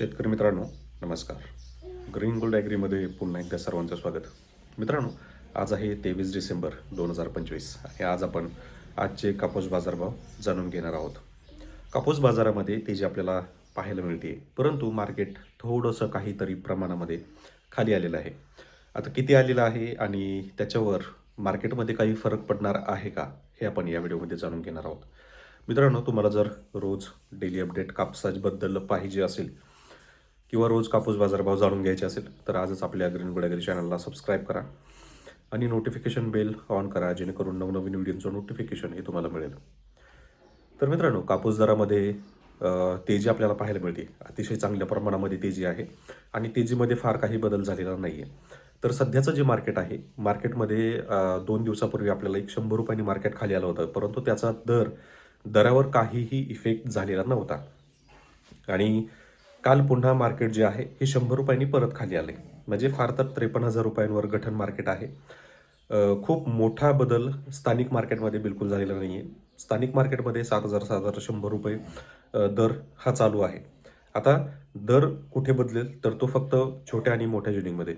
शेतकरी मित्रांनो नमस्कार. ग्रीन गोल्ड ॲग्रीमध्ये पुन्हा एकदा सर्वांचं स्वागत. मित्रांनो आज आहे तेवीस डिसेंबर दोन हजार पंचवीस आणि आज आपण आजचे कापूस बाजारभाव जाणून घेणार आहोत. कापूस बाजारामध्ये तेजी आपल्याला पाहायला मिळते परंतु मार्केट थोडंसं काहीतरी प्रमाणामध्ये खाली आलेलं आहे. आता किती आलेलं आहे आणि त्याच्यावर मार्केटमध्ये काही फरक पडणार आहे का हे आपण या व्हिडिओमध्ये जाणून घेणार आहोत. मित्रांनो तुम्हाला जर रोज डेली अपडेट कापसाबद्दल पाहिजे असेल किंवा रोज कापूस बाजारभाव जाणून घ्यायचे असेल तर आजच आपल्या ग्रीन गुडागिरी चॅनलला सबस्क्राईब करा आणि नोटिफिकेशन बेल ऑन करा जेणेकरून नवनवीन व्हिडिओचं नोटिफिकेशन हे तुम्हाला मिळेल. तर मित्रांनो कापूस दरामध्ये तेजी आपल्याला पाहायला मिळते. अतिशय चांगल्या प्रमाणामध्ये तेजी आहे आणि तेजीमध्ये फार काही बदल झालेला नाही आहे तर सध्याचं जे मार्केट आहे मार्केटमध्ये दोन दिवसापूर्वी आपल्याला एक शंभर रुपयांनी मार्केट खाली आलं होतं. परंतु त्याचा दर दरावर काहीही इफेक्ट झालेला नव्हता. आणि काल पुन्हा मार्केट जे आहे हे शंभर रुपयांनी परत खाली आले. म्हणजे फार तर त्रेपन्न हजार रुपयांवर गठन मार्केट आहे. खूप मोठा बदल स्थानिक मार्केटमध्ये बिलकुल झालेला नाही आहे स्थानिक मार्केटमध्ये सात हजार सात हजार शंभर रुपये दर हा चालू आहे. आता दर कुठे बदलेल तर तो फक्त छोट्या आणि मोठ्या युनिंगमध्ये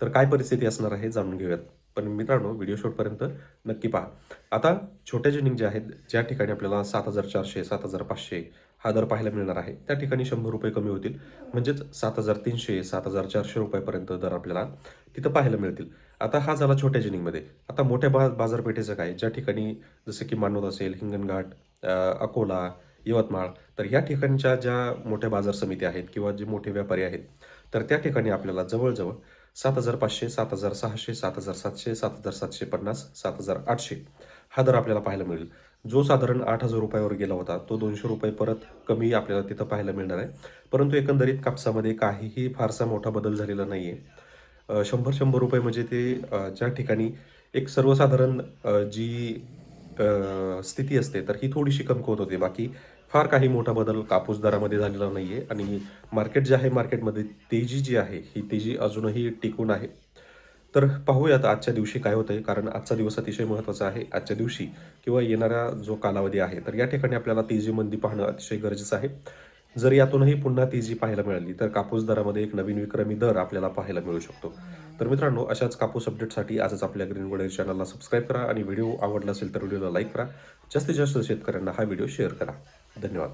तर काय परिस्थिती असणार आहे जाणून घेऊयात. पण मित्रांनो व्हिडिओ शॉटपर्यंत नक्की पहा. आता छोट्या जिनिंग ज्या आहेत ज्या ठिकाणी आपल्याला सात हजार चारशे सात हजार पाचशे हा दर पाहायला मिळणार आहे. त्या ठिकाणी शंभर रुपये कमी होतील. म्हणजेच सात हजार तीनशे सात हजार चारशे रुपयापर्यंत दर आपल्याला तिथं पाहायला मिळतील. आता हा झाला छोट्या जिनिंगमध्ये. आता मोठ्या बा बाजारपेठेचं काय? ज्या ठिकाणी जसं की मानवत असेल हिंगणघाट अकोला यवतमाळ तर या ठिकाणच्या ज्या मोठ्या बाजार समिती आहेत किंवा जे मोठे व्यापारी आहेत तर त्या ठिकाणी आपल्याला जवळजवळ सात हजार पाचशे सात हजार सहाशे सात हजार सातशे सात हजार सातशे पन्नास सात हजार आठशे हा दर आपल्याला पाहायला मिळेल. जो साधारण आठ हजार रुपयावर गेला होता तो दोनशे रुपये परत कमी आपल्याला तिथं पाहायला मिळणार आहे. परंतु एकंदरीत कापसामध्ये काहीही फारसा मोठा बदल झालेला नाही आहे शंभर शंभर रुपये म्हणजे ते ज्या ठिकाणी एक सर्वसाधारण जी स्थिती असते तर ही थोडीशी कमकुवत होते. बाकी फार काही मोठा बदल कापूस दरामध्ये झालेला नाही आहे आणि मार्केट जे आहे मार्केटमध्ये तेजी जी आहे ही तेजी अजूनही टिकून आहे. तर पाहूयात आजच्या दिवशी काय होतंय कारण आजचा दिवस अतिशय महत्त्वाचा आहे. आजच्या दिवशी किंवा येणारा जो कालावधी आहे तर या ठिकाणी आपल्याला तेजी मंदी पाहणं अतिशय गरजेचं आहे. जर यातूनही पुन्हा तेजी पाहायला मिळाली तर कापूस दरामध्ये एक नवीन विक्रमी दर आपल्याला पाहायला मिळू शकतो. तर मित्रांनो अशाच कापूस अपडेटसाठी आजच आपल्या ग्रीन गोल्ड चॅनलला सबस्क्राईब करा आणि व्हिडिओ आवडला असेल तर व्हिडिओला लाईक करा. जास्तीत जास्त शेतकऱ्यांना हा व्हिडिओ शेअर करा. धन्यवाद.